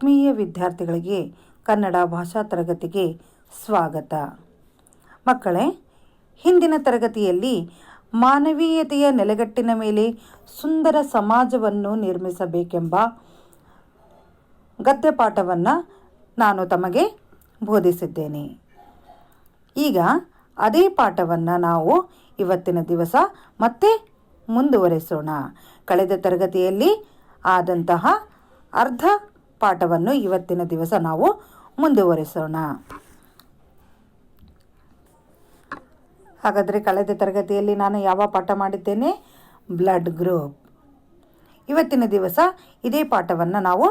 ಆತ್ಮೀಯ ವಿದ್ಯಾರ್ಥಿಗಳಿಗೆ ಕನ್ನಡ ಭಾಷಾ ತರಗತಿಗೆ ಸ್ವಾಗತ. ಮಕ್ಕಳೇ, ಹಿಂದಿನ ತರಗತಿಯಲ್ಲಿ ಮಾನವೀಯತೆಯ ನೆಲೆಗಟ್ಟಿನ ಮೇಲೆ ಸುಂದರ ಸಮಾಜವನ್ನು ನಿರ್ಮಿಸಬೇಕೆಂಬ ಗದ್ಯ ಪಾಠವನ್ನು ನಾನು ತಮಗೆ ಬೋಧಿಸಿದ್ದೇನೆ. ಈಗ ಅದೇ ಪಾಠವನ್ನು ನಾವು ಇವತ್ತಿನ ದಿವಸ ಮತ್ತೆ ಮುಂದುವರಿಸೋಣ. ಕಳೆದ ತರಗತಿಯಲ್ಲಿ ಆದಂತಹ ಅರ್ಧ ಪಾಠವನ್ನು ಇವತ್ತಿನ ದಿವಸ ನಾವು ಮುಂದುವರಿಸೋಣ. ಹಾಗಾದರೆ ಕಳೆದ ತರಗತಿಯಲ್ಲಿ ನಾನು ಯಾವ ಪಾಠ ಮಾಡಿದ್ದೇನೆ? Blood group. ಇವತ್ತಿನ ದಿವಸ ಇದೇ ಪಾಠವನ್ನು ನಾವು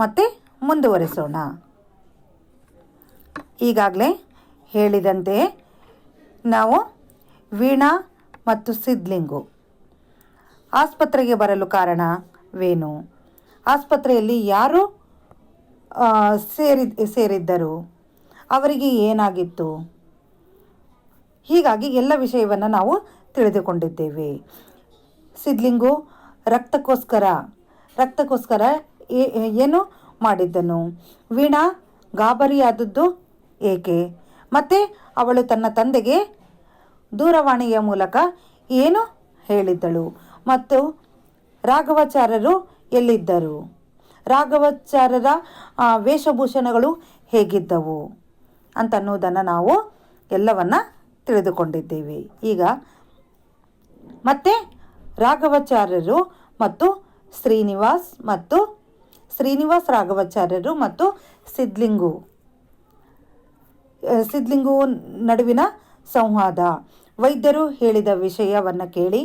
ಮತ್ತೆ ಮುಂದುವರಿಸೋಣ. ಈಗಾಗಲೇ ಹೇಳಿದಂತೆ ನಾವು ವೀಣಾ ಮತ್ತು ಸಿದ್ಲಿಂಗು ಆಸ್ಪತ್ರೆಗೆ ಬರಲು ಕಾರಣವೇನು? ಆಸ್ಪತ್ರೆಯಲ್ಲಿ ಯಾರು ಸೇರಿ, ಸೇರಿದ್ದರು? ಅವರಿಗೆ ಏನಾಗಿತ್ತು? ಹೀಗಾಗಿ ಎಲ್ಲ ವಿಷಯವನ್ನು ನಾವು ತಿಳಿದುಕೊಂಡಿದ್ದೇವೆ. ಸಿದ್ಲಿಂಗು, ರಕ್ತಕ್ಕೋಸ್ಕರ ರಕ್ತಕ್ಕೋಸ್ಕರ ಏನು ಮಾಡಿದ್ದನು? ವೀಣಾ ಗಾಬರಿಯಾದದ್ದು ಏಕೆ? ಮತ್ತು ಅವಳು ತನ್ನ ತಂದೆಗೆ ದೂರವಾಣಿಯ ಮೂಲಕ ಏನು ಹೇಳಿದ್ದಳು? ಮತ್ತು ರಾಘವಾಚಾರ್ಯರು ಎಲ್ಲಿದ್ದರು? ರಾಘವಾಚಾರ್ಯರ ವೇಷಭೂಷಣಗಳು ಹೇಗಿದ್ದವು? ಅಂತನ್ನುವುದನ್ನು ನಾವು ಎಲ್ಲವನ್ನ ತಿಳಿದುಕೊಂಡಿದ್ದೇವೆ. ಈಗ ಮತ್ತೆ ರಾಘವಾಚಾರ್ಯರು ಮತ್ತು ಶ್ರೀನಿವಾಸ್ ಮತ್ತು ಶ್ರೀನಿವಾಸ್ ರಾಘವಾಚಾರ್ಯರು ಮತ್ತು ಸಿದ್ಲಿಂಗು ಸಿದ್ಲಿಂಗು ನಡುವಿನ ಸಂವಾದ. ವೈದ್ಯರು ಹೇಳಿದ ವಿಷಯವನ್ನು ಕೇಳಿ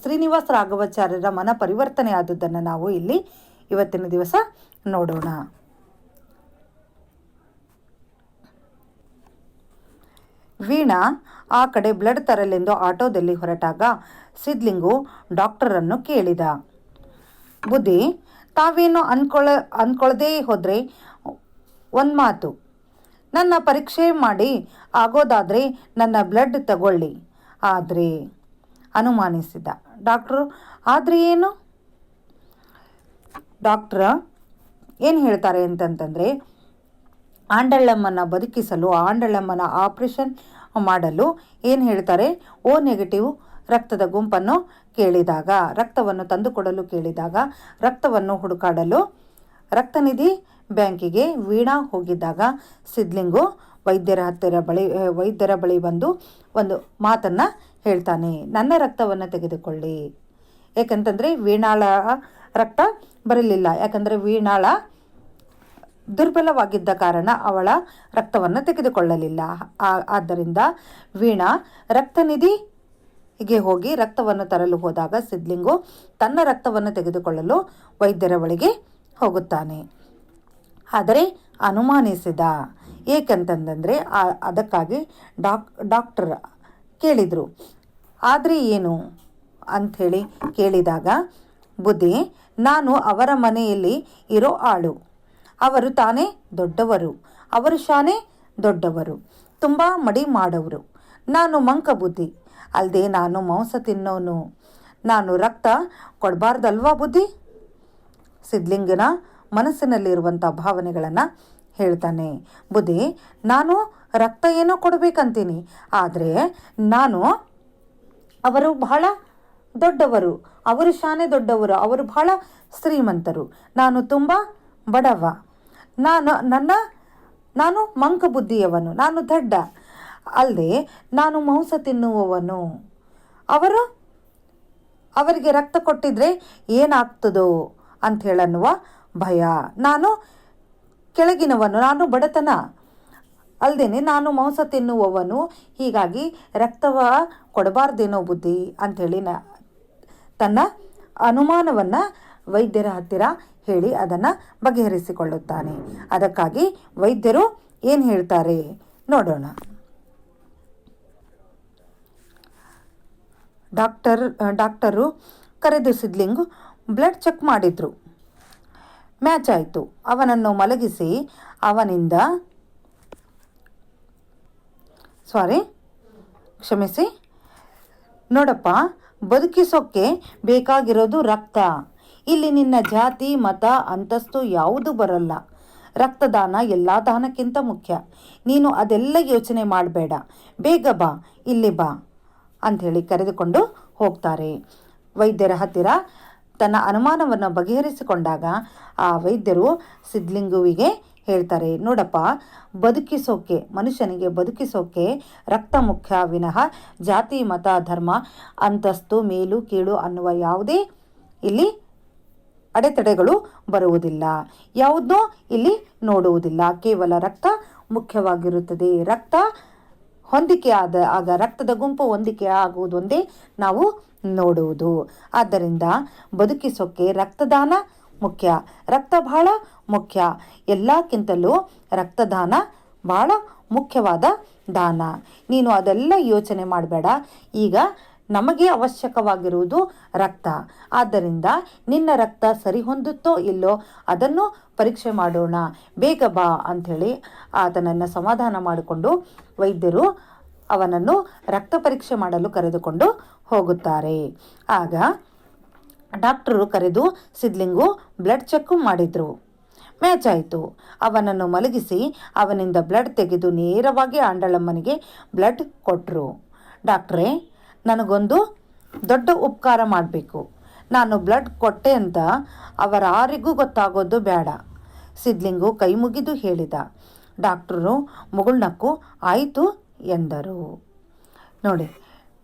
ಶ್ರೀನಿವಾಸ ರಾಘವಾಚಾರ್ಯರ ಮನ ಪರಿವರ್ತನೆ ಆದದ್ದನ್ನು ನಾವು ಇಲ್ಲಿ ಇವತ್ತಿನ ದಿವಸ ನೋಡೋಣ. ವೀಣಾ ಆ ಕಡೆ ಬ್ಲಡ್ ತರಲೆಂದು ಆಟೋದಲ್ಲಿ ಹೊರಟಾಗ ಸಿದ್ಲಿಂಗು ಡಾಕ್ಟರನ್ನು ಕೇಳಿದ. ಬುದ್ಧಿ, ತಾವೇನು ಅನ್ಕೊಳ ಅನ್ಕೊಳ್ಳದೇ ಹೋದರೆ ಒಂದು ಮಾತು. ನನ್ನ ಪರೀಕ್ಷೆ ಮಾಡಿ ಆಗೋದಾದರೆ ನನ್ನ ಬ್ಲಡ್ ತಗೊಳ್ಳಿ. ಆದರೆ ಅನುಮಾನಿಸಿದ. ಡಾಕ್ಟ್ರು, ಆದರೆ ಏನು? ಡಾಕ್ಟ್ರ ಏನು ಹೇಳ್ತಾರೆ ಅಂತಂತಂದರೆ ಆಂಡಳಮ್ಮನ ಬದುಕಿಸಲು ಆಂಡಳಮ್ಮನ ಆಪರೇಷನ್ ಮಾಡಲು ಏನು ಹೇಳ್ತಾರೆ? ಓ ನೆಗೆಟಿವ್ ರಕ್ತದ ಗುಂಪನ್ನು ಕೇಳಿದಾಗ, ರಕ್ತವನ್ನು ತಂದುಕೊಡಲು ಕೇಳಿದಾಗ, ರಕ್ತವನ್ನು ಹುಡುಕಾಡಲು ರಕ್ತನಿಧಿ ಬ್ಯಾಂಕಿಗೆ ವೀಣಾ ಹೋಗಿದ್ದಾಗ ಸಿದ್ಲಿಂಗು ವೈದ್ಯರ ಹತ್ತಿರ ಬಳಿ ವೈದ್ಯರ ಬಳಿ ಬಂದು ಒಂದು ಮಾತನ್ನು ಹೇಳ್ತಾನೆ, ನನ್ನ ರಕ್ತವನ್ನು ತೆಗೆದುಕೊಳ್ಳಿ. ಯಾಕಂತಂದರೆ ವೀಣಾಳ ರಕ್ತ ಬರಲಿಲ್ಲ. ಯಾಕಂದರೆ ವೀಣಾಳ ದುರ್ಬಲವಾಗಿದ್ದ ಕಾರಣ ಅವಳ ರಕ್ತವನ್ನು ತೆಗೆದುಕೊಳ್ಳಲಿಲ್ಲ. ಆದ್ದರಿಂದ ವೀಣಾ ರಕ್ತನಿಧಿಗೆ ಹೋಗಿ ರಕ್ತವನ್ನು ತರಲು ಹೋದಾಗ ಸಿದ್ಲಿಂಗು ತನ್ನ ರಕ್ತವನ್ನು ತೆಗೆದುಕೊಳ್ಳಲು ವೈದ್ಯರ ಬಳಿಗೆ ಹೋಗುತ್ತಾನೆ. ಆದರೆ ಅನುಮಾನಿಸಿದ. ಏಕೆಂತಂದರೆ ಅದಕ್ಕಾಗಿ ಡಾಕ್, ಡಾಕ್ಟರ್ ಕೇಳಿದರು. ಆದರೆ ಏನು ಅಂಥೇಳಿ ಕೇಳಿದಾಗ, ಬುದ್ಧಿ, ನಾನು ಅವರ ಮನೆಯಲ್ಲಿ ಇರೋ ಆಳು. ಅವರು ತಾನೇ ದೊಡ್ಡವರು. ಅವರು ಶಾನೆ ದೊಡ್ಡವರು. ತುಂಬ ಮಡಿ ಮಾಡೋರು ನಾನು ಮಂಕ ಬುದ್ಧಿ. ಅಲ್ಲದೆ ನಾನು ಮಾಂಸ ತಿನ್ನೋನು. ನಾನು ರಕ್ತ ಕೊಡಬಾರ್ದಲ್ವಾ ಬುದ್ಧಿ? ಸಿದ್ಲಿಂಗನ ಮನಸ್ಸಿನಲ್ಲಿರುವಂಥ ಭಾವನೆಗಳನ್ನು ಹೇಳ್ತಾನೆ. ಬುದ್ಧಿ, ನಾನು ರಕ್ತ ಏನೋ ಕೊಡಬೇಕಂತೀನಿ, ಆದರೆ ನಾನು ಅವರು ಬಹಳ ದೊಡ್ಡವರು, ಅವರು ಶಾನೆ ದೊಡ್ಡವರು, ಅವರು ಬಹಳ ಶ್ರೀಮಂತರು, ನಾನು ತುಂಬ ಬಡವ, ನಾನು ನನ್ನ, ನಾನು ಮಂಕ ಬುದ್ಧಿಯವನು, ನಾನು ದಡ್ಡ, ಅಲ್ಲದೆ ನಾನು ಮಾಂಸ ತಿನ್ನುವವನು. ಅವರು ಅವರಿಗೆ ರಕ್ತ ಕೊಟ್ಟಿದ್ರೆ ಏನಾಗ್ತದೋ? ಅಂತ ಹೇಳನ್ನುವ ಭಯ. ನಾನು ಕೆಳಗಿನವನು, ನಾನು ಬಡತನ ಅಲ್ದೇನೆ ನಾನು ಮಾಂಸ ತಿನ್ನುವವನು, ಹೀಗಾಗಿ ರಕ್ತವ ಕೊಡಬಾರ್ದೇನೋ ಬುದ್ಧಿ ಅಂಥೇಳಿ ನ ತನ್ನ ಅನುಮಾನವನ್ನು ವೈದ್ಯರ ಹತ್ತಿರ ಹೇಳಿ ಅದನ್ನು ಬಗೆಹರಿಸಿಕೊಳ್ಳುತ್ತಾನೆ. ಅದಕ್ಕಾಗಿ ವೈದ್ಯರು ಏನು ಹೇಳ್ತಾರೆ ನೋಡೋಣ. ಡಾಕ್ಟರ್, ಡಾಕ್ಟರು ಕರೆದು ಸಿದ್ಲಿಂಗ್ ಬ್ಲಡ್ ಚೆಕ್ ಮಾಡಿದ್ರು. ಮ್ಯಾಚ್ ಆಯಿತು. ಅವನನ್ನು ಮಲಗಿಸಿ ಅವನಿಂದ ಸಾರಿ ಕ್ಷಮಿಸಿ. ನೋಡಪ್ಪ ಬದುಕಿಸೋಕ್ಕೆ ಬೇಕಾಗಿರೋದು ರಕ್ತ. ಇಲ್ಲಿ ನಿನ್ನ ಜಾತಿ, ಮತ, ಅಂತಸ್ತು ಯಾವುದು ಬರಲ್ಲ. ರಕ್ತದಾನ ಎಲ್ಲ ದಾನಕ್ಕಿಂತ ಮುಖ್ಯ. ನೀನು ಅದೆಲ್ಲ ಯೋಚನೆ ಮಾಡಬೇಡ. ಬೇಗ ಬಾ, ಇಲ್ಲಿ ಬಾ, ಅಂಥೇಳಿ ಕರೆದುಕೊಂಡು ಹೋಗ್ತಾರೆ. ವೈದ್ಯರ ಹತ್ತಿರ ತನ್ನ ಅನುಮಾನವನ್ನು ಬಗೆಹರಿಸಿಕೊಂಡಾಗ ಆ ವೈದ್ಯರು ಸಿದ್ಲಿಂಗುವಿಗೆ ಹೇಳ್ತಾರೆ, ನೋಡಪ್ಪ, ಬದುಕಿಸೋಕೆ, ಮನುಷ್ಯನಿಗೆ ಬದುಕಿಸೋಕೆ ರಕ್ತ ಮುಖ್ಯ, ವಿನಃ ಜಾತಿ, ಮತ, ಧರ್ಮ, ಅಂತಸ್ತು, ಮೇಲು, ಕೀಳು ಅನ್ನುವ ಯಾವುದೇ ಇಲ್ಲಿ ಅಡೆತಡೆಗಳು ಬರುವುದಿಲ್ಲ. ಯಾವುದೋ ಇಲ್ಲಿ ನೋಡುವುದಿಲ್ಲ. ಕೇವಲ ರಕ್ತ ಮುಖ್ಯವಾಗಿರುತ್ತದೆ. ರಕ್ತ ಹೊಂದಿಕೆ ಆದ ಆಗ ರಕ್ತದ ಗುಂಪು ಹೊಂದಿಕೆ ಆಗುವುದೊಂದೇ ನಾವು ನೋಡುವುದು. ಆದ್ದರಿಂದ ಬದುಕಿಸೋಕೆ ರಕ್ತದಾನ ಮುಖ್ಯ. ರಕ್ತ ಬಹಳ ಮುಖ್ಯ. ಎಲ್ಲಕ್ಕಿಂತಲೂ ರಕ್ತದಾನ ಬಹಳ ಮುಖ್ಯವಾದ ದಾನ. ನೀನು ಅದೆಲ್ಲ ಯೋಚನೆ ಮಾಡಬೇಡ. ಈಗ ನಮಗೆ ಅವಶ್ಯಕವಾಗಿರುವುದು ರಕ್ತ. ಆದ್ದರಿಂದ ನಿನ್ನ ರಕ್ತ ಸರಿಹೊಂದುತ್ತೋ ಇಲ್ಲೋ ಅದನ್ನು ಪರೀಕ್ಷೆ ಮಾಡೋಣ. ಬೇಗ ಬಾ ಅಂಥೇಳಿ ಆತನನ್ನು ಸಮಾಧಾನ ಮಾಡಿಕೊಂಡು ವೈದ್ಯರು ಅವನನ್ನು ರಕ್ತ ಪರೀಕ್ಷೆ ಮಾಡಲು ಕರೆದುಕೊಂಡು ಹೋಗುತ್ತಾರೆ. ಆಗ ಡಾಕ್ಟರು ಕರೆದು ಸಿದ್ಲಿಂಗು ಬ್ಲಡ್ ಚೆಕ್ ಮಾಡಿದರು. ಮ್ಯಾಚ್ ಆಯಿತು. ಅವನನ್ನು ಮಲಗಿಸಿ ಅವನಿಂದ ಬ್ಲಡ್ ತೆಗೆದು ನೇರವಾಗಿ ಆಂಡಳಮ್ಮನಿಗೆ ಬ್ಲಡ್ ಕೊಟ್ಟರು ಡಾಕ್ಟ್ರೇ ನನಗೊಂದು ದೊಡ್ಡ ಉಪಕಾರ ಮಾಡಬೇಕು. ನಾನು ಬ್ಲಡ್ ಕೊಟ್ಟೆ ಅಂತ ಅವರಾರಿಗೂ ಗೊತ್ತಾಗೋದು ಬೇಡ. ಸಿದ್ಲಿಂಗು ಕೈ ಮುಗಿದು ಹೇಳಿದ. ಡಾಕ್ಟ್ರು ಮುಗುಳ್ನಕ್ಕು ಆಯಿತು ಎಂದರು. ನೋಡಿ,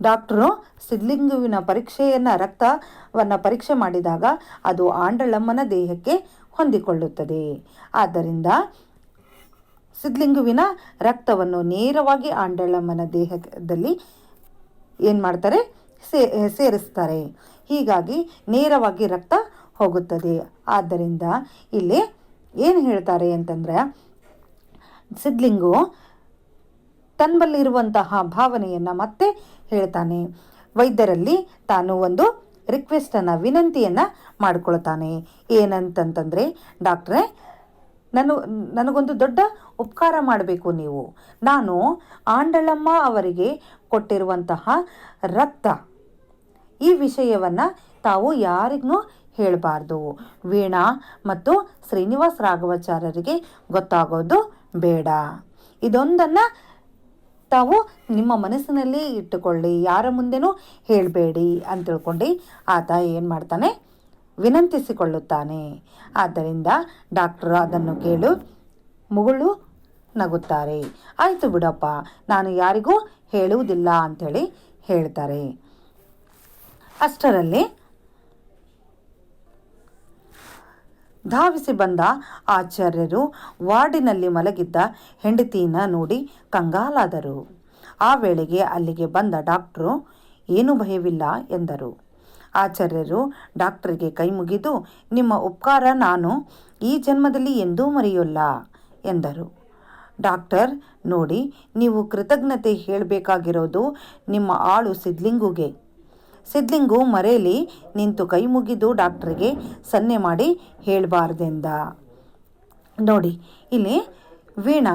ಡಾಕ್ಟ್ರು ಸಿದ್ಲಿಂಗುವಿನ ಪರೀಕ್ಷೆಯನ್ನು ರಕ್ತವನ್ನು ಪರೀಕ್ಷೆ ಮಾಡಿದಾಗ ಅದು ಆಂಡಳಮ್ಮನ ದೇಹಕ್ಕೆ ಹೊಂದಿಕೊಳ್ಳುತ್ತದೆ. ಆದ್ದರಿಂದ ಸಿದ್ಲಿಂಗುವಿನ ರಕ್ತವನ್ನು ನೇರವಾಗಿ ಆಂಡಳಮ್ಮನ ದೇಹದಲ್ಲಿ ಏನು ಮಾಡ್ತಾರೆ? ಸೇ, ಸೇರಿಸ್ತಾರೆ. ಹೀಗಾಗಿ ನೇರವಾಗಿ ರಕ್ತ ಹೋಗುತ್ತದೆ. ಆದ್ದರಿಂದ ಇಲ್ಲಿ ಏನು ಹೇಳ್ತಾರೆ ಅಂತಂದರೆ, ಸಿದ್ಲಿಂಗು ತನ್ನಲ್ಲಿರುವಂತಹ ಭಾವನೆಯನ್ನು ಮತ್ತೆ ಹೇಳ್ತಾನೆ. ವೈದ್ಯರಲ್ಲಿ ತಾನು ಒಂದು ರಿಕ್ವೆಸ್ಟನ್ನು ವಿನಂತಿಯನ್ನು ಮಾಡಿಕೊಳ್ತಾನೆ. ಏನಂತಂತಂದರೆ, ಡಾಕ್ಟ್ರೇ ನಾನು, ನನಗೊಂದು ದೊಡ್ಡ ಉಪಕಾರ ಮಾಡಬೇಕು ನೀವು. ನಾನು ಆಂಡಳಮ್ಮ ಅವರಿಗೆ ಕೊಟ್ಟಿರುವಂತಹ ರಕ್ತ. ಈ ವಿಷಯವನ್ನು ತಾವು ಯಾರಿಗೂ ಹೇಳಬಾರ್ದು. ವೀಣಾ ಮತ್ತು ಶ್ರೀನಿವಾಸ್ ರಾಘವಾಚಾರ್ಯರಿಗೆ ಗೊತ್ತಾಗೋದು ಬೇಡ. ಇದೊಂದನ್ನು ತಾವು ನಿಮ್ಮ ಮನಸ್ಸಿನಲ್ಲಿ ಇಟ್ಟುಕೊಳ್ಳಿ. ಯಾರ ಮುಂದೆನೂ ಹೇಳಬೇಡಿ ಅಂತ ತಿಳ್ಕೊಂಡು ಆತ ಏನು ಮಾಡ್ತಾನೆ? ವಿನಂತಿಸಿಕೊಳ್ಳುತ್ತಾನೆ. ಆದ್ದರಿಂದ ಡಾಕ್ಟರ್ ಅದನ್ನು ಕೇಳು, ಮುಗುಳು ನಗುತ್ತಾರೆ. ಆಯಿತು ಬಿಡಪ್ಪ, ನಾನು ಯಾರಿಗೂ ಹೇಳುವುದಿಲ್ಲ ಅಂಥೇಳಿ ಹೇಳ್ತಾರೆ. ಅಷ್ಟರಲ್ಲಿ ಧಾವಿಸಿ ಬಂದ ಆಚಾರ್ಯರು ವಾರ್ಡಿನಲ್ಲಿ ಮಲಗಿದ್ದ ಹೆಂಡತಿಯನ್ನ ನೋಡಿ ಕಂಗಾಲಾದರು. ಆ ವೇಳೆಗೆ ಅಲ್ಲಿಗೆ ಬಂದ ಡಾಕ್ಟ್ರು, ಏನೂ ಭಯವಿಲ್ಲ, ಎಂದರು. ಆಚಾರ್ಯರು ಡಾಕ್ಟರ್ಗೆ ಕೈ ಮುಗಿದು, ನಿಮ್ಮ ಉಪಕಾರ ನಾನು ಈ ಜನ್ಮದಲ್ಲಿ ಎಂದೂ ಮರೆಯೋಲ್ಲ ಎಂದರು. ಡಾಕ್ಟರ್, ನೋಡಿ, ನೀವು ಕೃತಜ್ಞತೆ ಹೇಳಬೇಕಾಗಿರೋದು ನಿಮ್ಮ ಆಳು ಸಿದ್ಲಿಂಗುಗೆ. ಸಿದ್ಲಿಂಗು ಮರೆಯಲ್ಲಿ ನಿಂತು ಕೈ ಮುಗಿದು ಡಾಕ್ಟ್ರಿಗೆ ಸನ್ನೆ ಮಾಡಿ ಹೇಳಬಾರ್ದೆಂದ. ನೋಡಿ, ಇಲ್ಲಿ ವೀಣಾ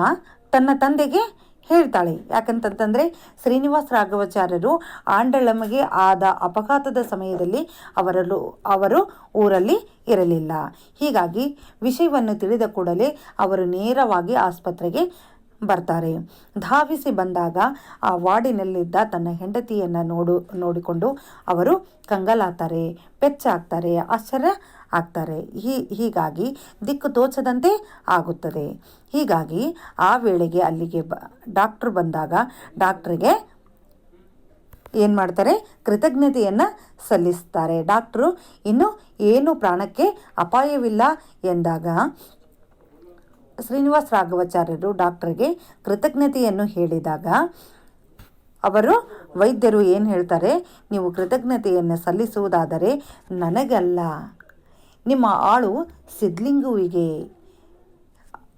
ತನ್ನ ತಂದೆಗೆ ಹೇಳ್ತಾಳೆ. ಯಾಕಂತಂತಂದರೆ ಶ್ರೀನಿವಾಸ ರಾಘವಾಚಾರ್ಯರು ಆಂಡಳಮ್ಮಗೆ ಆದ ಅಪಘಾತದ ಸಮಯದಲ್ಲಿ ಅವರಲ್ಲೂ, ಅವರು ಊರಲ್ಲಿ ಇರಲಿಲ್ಲ. ಹೀಗಾಗಿ ವಿಷಯವನ್ನು ತಿಳಿದ ಕೂಡಲೇ ಅವರು ನೇರವಾಗಿ ಆಸ್ಪತ್ರೆಗೆ ಬರ್ತಾರೆ. ಧಾವಿಸಿ ಬಂದಾಗ ಆ ವಾರ್ಡಿನಲ್ಲಿದ್ದ ತನ್ನ ಹೆಂಡತಿಯನ್ನು ನೋಡು, ನೋಡಿಕೊಂಡು ಅವರು ಕಂಗಲಾಗ್ತಾರೆ ಪೆಚ್ಚಾಗ್ತಾರೆ ಆಶ್ಚರ್ಯ ಆಗ್ತಾರೆ. ಹೀ, ಹೀಗಾಗಿ ದಿಕ್ಕು ತೋಚದಂತೆ ಆಗುತ್ತದೆ. ಹೀಗಾಗಿ ಆ ವೇಳೆಗೆ ಅಲ್ಲಿಗೆ ಬ, ಡಾಕ್ಟ್ರು ಬಂದಾಗ ಡಾಕ್ಟ್ರಿಗೆ ಏನು ಮಾಡ್ತಾರೆ? ಕೃತಜ್ಞತೆಯನ್ನು ಸಲ್ಲಿಸ್ತಾರೆ. ಡಾಕ್ಟ್ರು, ಇನ್ನು ಏನು ಪ್ರಾಣಕ್ಕೆ ಅಪಾಯವಿಲ್ಲ ಎಂದಾಗ ಶ್ರೀನಿವಾಸ ರಾಘವಾಚಾರ್ಯರು ಡಾಕ್ಟರ್ಗೆ ಕೃತಜ್ಞತೆಯನ್ನು ಹೇಳಿದಾಗ ಅವರು ವೈದ್ಯರು ಏನು ಹೇಳ್ತಾರೆ, ನೀವು ಕೃತಜ್ಞತೆಯನ್ನು ಸಲ್ಲಿಸುವುದಾದರೆ ನನಗಲ್ಲ, ನಿಮ್ಮ ಆಳು ಸಿದ್ಲಿಂಗುವಿಗೆ,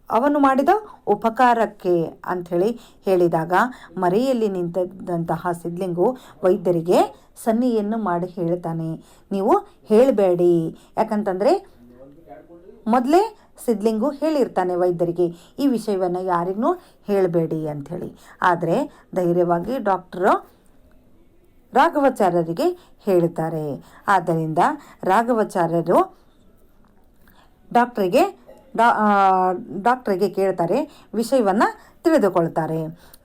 ಅವನು ಮಾಡಿದ ಉಪಕಾರಕ್ಕೆ ಅಂಥೇಳಿ ಹೇಳಿದಾಗ ಮರೆಯಲ್ಲಿ ನಿಂತಿದ್ದಂತಹ ಸಿದ್ಲಿಂಗು ವೈದ್ಯರಿಗೆ ಸನ್ನಿಯನ್ನು ಮಾಡಿ ಹೇಳ್ತಾನೆ, ನೀವು ಹೇಳಬೇಡಿ, ಯಾಕಂತಂದರೆ ಮೊದಲೇ ಸಿದ್ಲಿಂಗು ಹೇಳಿರ್ತಾನೆ ವೈದ್ಯರಿಗೆ, ಈ ವಿಷಯವನ್ನು ಯಾರಿಗೂ ಹೇಳಬೇಡಿ ಅಂಥೇಳಿ. ಆದರೆ ಧೈರ್ಯವಾಗಿ ಡಾಕ್ಟ್ರು ರಾಘವಾಚಾರ್ಯರಿಗೆ ಹೇಳುತ್ತಾರೆ ಆದ್ದರಿಂದ ರಾಘವಾಚಾರ್ಯರು ಡಾಕ್ಟ್ರಿಗೆ, ಡಾ ಡಾಕ್ಟ್ರಿಗೆ ಕೇಳ್ತಾರೆ, ವಿಷಯವನ್ನು ತಿಳಿದುಕೊಳ್ತಾರೆ.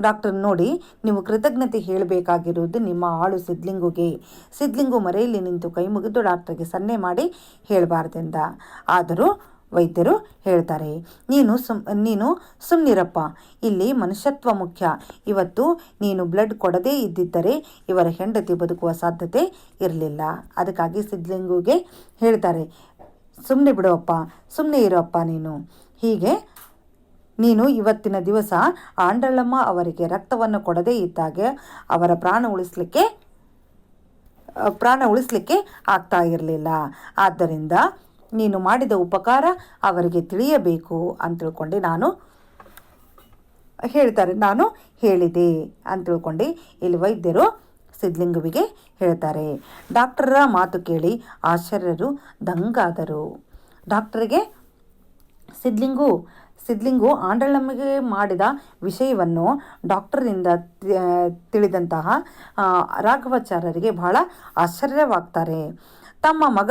ಡಾಕ್ಟರ್ ನೋಡಿ, ನೀವು ಕೃತಜ್ಞತೆ ಹೇಳಬೇಕಾಗಿರುವುದು ನಿಮ್ಮ ಆಳು ಸಿದ್ಲಿಂಗುಗೆ. ಸಿದ್ಲಿಂಗು ಮರೆಯಲ್ಲಿ ನಿಂತು ಕೈ ಮುಗಿದು ಡಾಕ್ಟ್ರಿಗೆ ಸನ್ನೆ ಮಾಡಿ ಹೇಳಬಾರ್ದೆಂದ. ಆದರೂ ವೈದ್ಯರು ಹೇಳ್ತಾರೆ. ನೀನು ಸುಮ್, ನೀನು ಸುಮ್ಮನಿರಪ್ಪ ಇಲ್ಲಿ ಮನುಷ್ಯತ್ವ ಮುಖ್ಯ. ಇವತ್ತು ನೀನು ಬ್ಲಡ್ ಕೊಡದೇ ಇದ್ದಿದ್ದರೆ ಇವರ ಹೆಂಡತಿ ಬದುಕುವ ಸಾಧ್ಯತೆ ಇರಲಿಲ್ಲ. ಅದಕ್ಕಾಗಿ ಸಿದ್ಲಿಂಗುಗೆ ಹೇಳ್ತಾರೆ ಸುಮ್ಮನೆ ಬಿಡುವಪ್ಪ ಸುಮ್ಮನೆ ಇರಪ್ಪ ನೀನು. ಹೀಗೆ ನೀನು ಇವತ್ತಿನ ದಿವಸ ಆಂಡಳಮ್ಮ ಅವರಿಗೆ ರಕ್ತವನ್ನು ಕೊಡದೇ ಇದ್ದಾಗ ಅವರ ಪ್ರಾಣ ಉಳಿಸಲಿಕ್ಕೆ ಪ್ರಾಣ ಉಳಿಸಲಿಕ್ಕೆ ಆಗ್ತಾ ಇರಲಿಲ್ಲ. ಆದ್ದರಿಂದ ನೀನು ಮಾಡಿದ ಉಪಕಾರ ಅವರಿಗೆ ತಿಳಿಯಬೇಕು ಅಂತ ತಿಳ್ಕೊಂಡು ನಾನು. ಹೇಳ್ತಾರೆ, ನಾನು ಹೇಳಿದೆ ಅಂತ ತಿಳ್ಕೊಂಡು. ಇಲ್ಲಿ ವೈದ್ಯರು ಸಿದ್ಲಿಂಗುವಿಗೆ ಹೇಳ್ತಾರೆ ಡಾಕ್ಟರ ಮಾತು ಕೇಳಿ ಆಶ್ಚರ್ಯರು ದಂಗಾದರು. ಡಾಕ್ಟರ್ಗೆ ಸಿದ್ಲಿಂಗು ಸಿದ್ಲಿಂಗು ಆಂಡಳಮ್ಮಗೆ ಮಾಡಿದ ವಿಷಯವನ್ನು ಡಾಕ್ಟರ್ನಿಂದ ತಿಳಿದಂತಹ ರಾಘವಾಚಾರ್ಯರಿಗೆ ಬಹಳ ಆಶ್ಚರ್ಯವಾಗ್ತಾರೆ. ತಮ್ಮ ಮಗ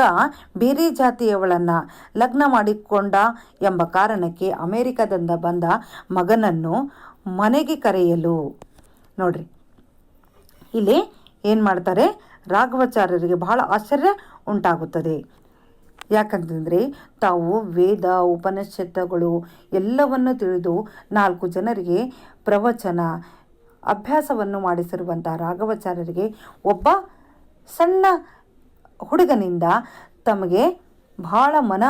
ಬೇರೆ ಜಾತಿಯವಳನ್ನು ಲಗ್ನ ಮಾಡಿಕೊಂಡ ಎಂಬ ಕಾರಣಕ್ಕೆ ಅಮೆರಿಕದಿಂದ ಬಂದ ಮಗನನ್ನು ಮನೆಗೆ ಕರೆಯಲು. ನೋಡ್ರಿ. ಇಲ್ಲಿ ಏನು ಮಾಡ್ತಾರೆ? ರಾಘವಾಚಾರ್ಯರಿಗೆ ಬಹಳ ಆಶ್ಚರ್ಯ ಉಂಟಾಗುತ್ತದೆ. ಯಾಕಂತಂದರೆ ತಾವು ವೇದ, ಉಪನಿಷತ್ತುಗಳು ಎಲ್ಲವನ್ನು ತಿಳಿದು ನಾಲ್ಕು ಜನರಿಗೆ ಪ್ರವಚನ, ಅಭ್ಯಾಸವನ್ನು ಮಾಡಿಸಿರುವಂಥ ರಾಘವಾಚಾರ್ಯರಿಗೆ ಒಬ್ಬ ಸಣ್ಣ ಹುಡುಗನಿಂದ ತಮಗೆ ಬಹಳ ಮನ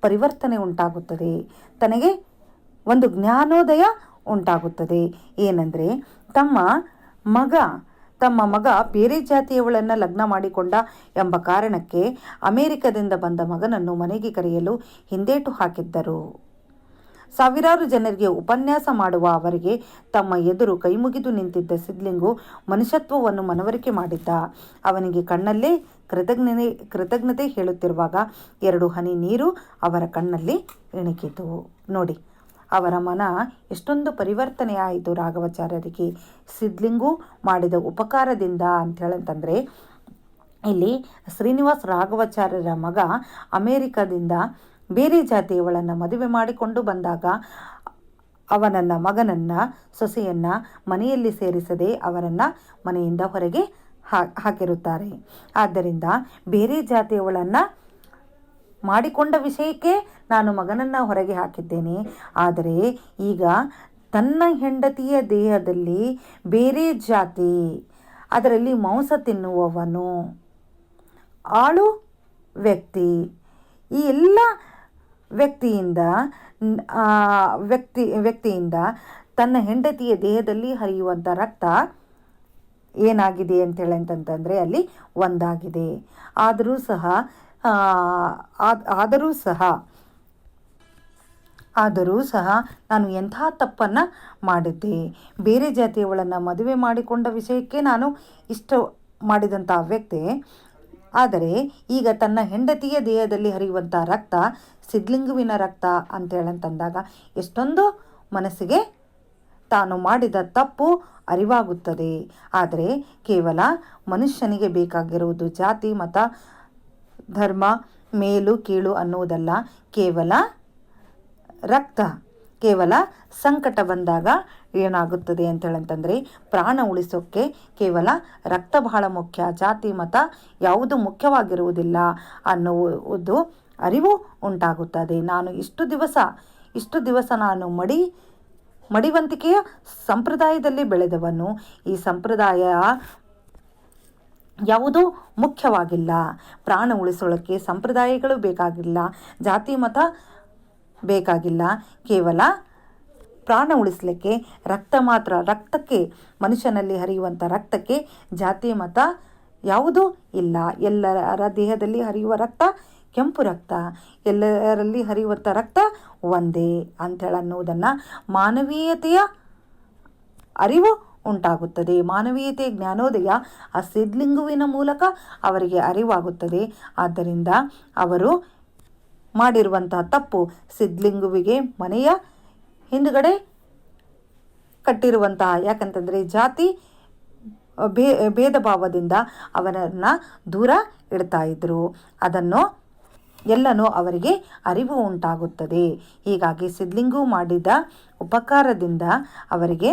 ಪರಿವರ್ತನೆ ಉಂಟಾಗುತ್ತದೆ. ತನಗೆ ಒಂದು ಜ್ಞಾನೋದಯ ಉಂಟಾಗುತ್ತದೆ. ಏನಂದರೆ, ತಮ್ಮ ಮಗ ತಮ್ಮ ಮಗ ಬೇರೆ ಜಾತಿಯವಳನ್ನು ಲಗ್ನ ಮಾಡಿಕೊಂಡ ಎಂಬ ಕಾರಣಕ್ಕೆ ಅಮೆರಿಕದಿಂದ ಬಂದ ಮಗನನ್ನು ಮನೆಗೆ ಕರೆಯಲು ಹಿಂದೇಟು ಹಾಕಿದ್ದರು. ಸಾವಿರಾರು ಜನರಿಗೆ ಉಪನ್ಯಾಸ ಮಾಡುವ ಅವರಿಗೆ ತಮ್ಮ ಎದುರು ಕೈಮುಗಿದು ನಿಂತಿದ್ದ ಸಿದ್ಲಿಂಗು ಮನುಷ್ಯತ್ವವನ್ನು ಮನವರಿಕೆ ಮಾಡಿದ್ದ. ಅವನಿಗೆ ಕಣ್ಣಲ್ಲೇ ಕೃತಜ್ಞತೆ ಕೃತಜ್ಞತೆ ಹೇಳುತ್ತಿರುವಾಗ ಎರಡು ಹನಿ ನೀರು ಅವರ ಕಣ್ಣಲ್ಲಿ ಇಣುಕಿತು. ನೋಡಿ, ಅವರ ಮನ ಎಷ್ಟೊಂದು ಪರಿವರ್ತನೆ ಆಯಿತು ರಾಘವಾಚಾರ್ಯರಿಗೆ. ಸಿದ್ಲಿಂಗು ಮಾಡಿದ ಉಪಕಾರದಿಂದ ಅಂತ ಹೇಳಂತಂದರೆ ಇಲ್ಲಿ ಶ್ರೀನಿವಾಸ್ ರಾಘವಾಚಾರ್ಯರ ಮಗ ಅಮೇರಿಕದಿಂದ ಬೇರೆ ಜಾತಿಯವಳನ್ನು ಮದುವೆ ಮಾಡಿಕೊಂಡು ಬಂದಾಗ ಅವನನ್ನ ಮಗನನ್ನು, ಸೊಸೆಯನ್ನು ಮನೆಯಲ್ಲಿ ಸೇರಿಸದೆ ಅವರನ್ನು ಮನೆಯಿಂದ ಹೊರಗೆ ಹಾಕಿರುತ್ತಾರೆ. ಆದ್ದರಿಂದ ಬೇರೆ ಜಾತಿಯವಳನ್ನು ಮಾಡಿಕೊಂಡ ವಿಷಯಕ್ಕೆ ನಾನು ಮಗನನ್ನು ಹೊರಗೆ ಹಾಕಿದ್ದೇನೆ. ಆದರೆ ಈಗ ತನ್ನ ಹೆಂಡತಿಯ ದೇಹದಲ್ಲಿ ಬೇರೆ ಜಾತಿ ಅದರಲ್ಲಿ ಮಾಂಸ ತಿನ್ನುವವನು, ಆಳು ವ್ಯಕ್ತಿ. ಈ ಎಲ್ಲ ವ್ಯಕ್ತಿಯಿಂದ ವ್ಯಕ್ತಿ, ವ್ಯಕ್ತಿಯಿಂದ ತನ್ನ ಹೆಂಡತಿಯ ದೇಹದಲ್ಲಿ ಹರಿಯುವಂಥ ರಕ್ತ ಏನಾಗಿದೆ ಅಂತೇಳಿ ಅಂತಂತಂದರೆ ಅಲ್ಲಿ ಒಂದಾಗಿದೆ. ಆದರೂ ಸಹ ಆದರೂ ಸಹ ಆದರೂ ಸಹ ನಾನು ಎಂಥ ತಪ್ಪನ್ನು ಮಾಡಿದ್ದೆ. ಬೇರೆ ಜಾತಿಯವಳನ್ನು ಮದುವೆ ಮಾಡಿಕೊಂಡ ವಿಷಯಕ್ಕೆ ನಾನು ಇಷ್ಟ ಮಾಡಿದಂಥ ವ್ಯಕ್ತಿ ಆದರೆ ಈಗ ತನ್ನ ಹೆಂಡತಿಯ ದೇಹದಲ್ಲಿ ಹರಿಯುವಂಥ ರಕ್ತ ಸಿದ್ಲಿಂಗುವಿನ ರಕ್ತ ಅಂತೇಳಂತಂದಾಗ ಎಷ್ಟೊಂದು ಮನಸ್ಸಿಗೆ ತಾನು ಮಾಡಿದ ತಪ್ಪು ಅರಿವಾಗುತ್ತದೆ. ಆದರೆ ಕೇವಲ ಮನುಷ್ಯನಿಗೆ ಬೇಕಾಗಿರುವುದು ಜಾತಿ, ಮತ, ಧರ್ಮ, ಮೇಲು, ಕೀಳು ಅನ್ನುವುದಲ್ಲ. ಕೇವಲ ರಕ್ತ, ಕೇವಲ ಸಂಕಟ ಬಂದಾಗ ಏನಾಗುತ್ತದೆ ಅಂತ ಹೇಳಂತಂದ್ರೆ ಪ್ರಾಣ ಉಳಿಸೋಕ್ಕೆ ಕೇವಲ ರಕ್ತ ಬಹಳ ಮುಖ್ಯ, ಜಾತಿ, ಮತ ಯಾವುದು ಮುಖ್ಯವಾಗಿರುವುದಿಲ್ಲ ಅನ್ನುವುದು ಅರಿವು ಉಂಟಾಗುತ್ತದೆ. ನಾನು ಇಷ್ಟು ದಿವಸ ಇಷ್ಟು ದಿವಸ ನಾನು ಮಡಿ, ಮಡಿವಂತಿಕೆಯ ಸಂಪ್ರದಾಯದಲ್ಲಿ ಬೆಳೆದವನು. ಈ ಸಂಪ್ರದಾಯ ಯಾವುದೂ ಮುಖ್ಯವಾಗಿಲ್ಲ. ಪ್ರಾಣ ಉಳಿಸೋಳಕ್ಕೆ ಸಂಪ್ರದಾಯಗಳು ಬೇಕಾಗಿಲ್ಲ, ಜಾತಿ, ಮತ ಬೇಕಾಗಿಲ್ಲ. ಕೇವಲ ಪ್ರಾಣ ಉಳಿಸಲಿಕ್ಕೆ ರಕ್ತ ಮಾತ್ರ, ರಕ್ತಕ್ಕೆ, ಮನುಷ್ಯನಲ್ಲಿ ಹರಿಯುವಂಥ ರಕ್ತಕ್ಕೆ ಜಾತಿ, ಮತ ಯಾವುದೂ ಇಲ್ಲ. ಎಲ್ಲರ ದೇಹದಲ್ಲಿ ಹರಿಯುವ ರಕ್ತ ಕೆಂಪು ರಕ್ತ, ಎಲ್ಲರಲ್ಲಿ ಹರಿಯುವಂಥ ರಕ್ತ ಒಂದೇ ಅಂಥೇಳಿ ಅನ್ನುವುದನ್ನು ಮಾನವೀಯತೆಯ ಅರಿವು ಉಂಟಾಗುತ್ತದೆ. ಮಾನವೀಯತೆ ಜ್ಞಾನೋದಯ ಆ ಸಿದ್ಲಿಂಗುವಿನ ಮೂಲಕ ಅವರಿಗೆ ಅರಿವಾಗುತ್ತದೆ. ಆದ್ದರಿಂದ ಅವರು ಮಾಡಿರುವಂತಹ ತಪ್ಪು ಸಿದ್ಲಿಂಗುವಿಗೆ ಮನೆಯ ಹಿಂದುಗಡೆ ಕಟ್ಟಿರುವಂತಹ ಯಾಕಂತಂದರೆ ಜಾತಿ ಭೇ, ಭೇದ ಭಾವದಿಂದ ಅವನನ್ನು ದೂರ ಇಡ್ತಾ ಇದ್ದರು ಅದನ್ನು ಎಲ್ಲನೂ ಅವರಿಗೆ ಅರಿವು ಉಂಟಾಗುತ್ತದೆ. ಹೀಗಾಗಿ ಸಿದ್ಲಿಂಗು ಮಾಡಿದ ಉಪಕಾರದಿಂದ ಅವರಿಗೆ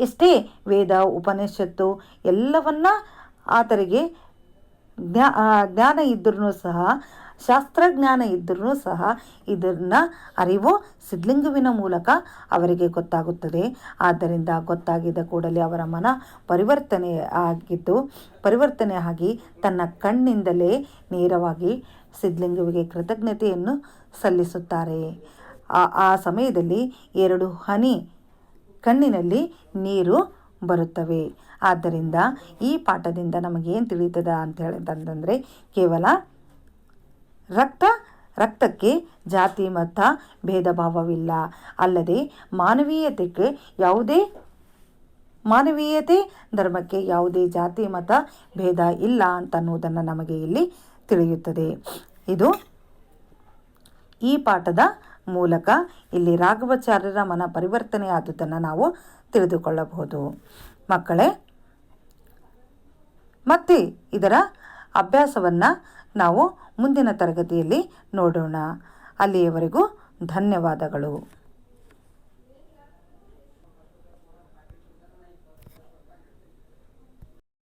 ಎಷ್ಟೇ ವೇದ, ಉಪನಿಷತ್ತು ಎಲ್ಲವನ್ನ ಆತರಿಗೆ ಜ್ಞಾ ಜ್ಞಾನ ಇದ್ರೂ ಸಹ ಶಾಸ್ತ್ರಜ್ಞಾನ ಇದ್ದರೂ ಸಹ ಇದನ್ನು ಅರಿವು ಸಿದ್ಲಿಂಗುವಿನ ಮೂಲಕ ಅವರಿಗೆ ಗೊತ್ತಾಗುತ್ತದೆ. ಆದ್ದರಿಂದ ಗೊತ್ತಾಗಿದ್ದ ಕೂಡಲೇ ಅವರ ಮನ ಪರಿವರ್ತನೆ ಆಗಿದ್ದು, ಪರಿವರ್ತನೆ ಆಗಿ ತನ್ನ ಕಣ್ಣಿಂದಲೇ ನೇರವಾಗಿ ಸಿದ್ಲಿಂಗುವಿಗೆ ಕೃತಜ್ಞತೆಯನ್ನು ಸಲ್ಲಿಸುತ್ತಾರೆ. ಆ ಸಮಯದಲ್ಲಿ ಎರಡು ಹನಿ ಕಣ್ಣಿನಲ್ಲಿ ನೀರು ಬರುತ್ತವೆ. ಆದ್ದರಿಂದ ಈ ಪಾಠದಿಂದ ನಮಗೇನು ತಿಳಿತದ ಅಂತ ಹೇಳಿದಂತಂದರೆ ಕೇವಲ ರಕ್ತ, ರಕ್ತಕ್ಕೆ ಜಾತಿ, ಮತ, ಭೇದ ಭಾವವಿಲ್ಲ. ಅಲ್ಲದೆ ಮಾನವೀಯತೆಗೆ ಯಾವುದೇ, ಮಾನವೀಯತೆ ಧರ್ಮಕ್ಕೆ ಯಾವುದೇ ಜಾತಿ, ಮತ, ಭೇದ ಇಲ್ಲ ಅಂತ ಅನ್ನೋದನ್ನು ನಮಗೆ ಇಲ್ಲಿ ತಿಳಿಯುತ್ತದೆ. ಇದು ಈ ಪಾಠದ ಮೂಲಕ ಇಲ್ಲಿ ರಾಘವಾಚಾರ್ಯರ ಮನ ಪರಿವರ್ತನೆ ಆದುದನ್ನು ನಾವು ತಿಳಿದುಕೊಳ್ಳಬಹುದು. ಮಕ್ಕಳೇ, ಮತ್ತೆ ಇದರ ಅಭ್ಯಾಸವನ್ನು ನಾವು ಮುಂದಿನ ತರಗತಿಯಲ್ಲಿ ನೋಡೋಣ. ಅಲ್ಲಿಯವರೆಗೂ ಧನ್ಯವಾದಗಳು.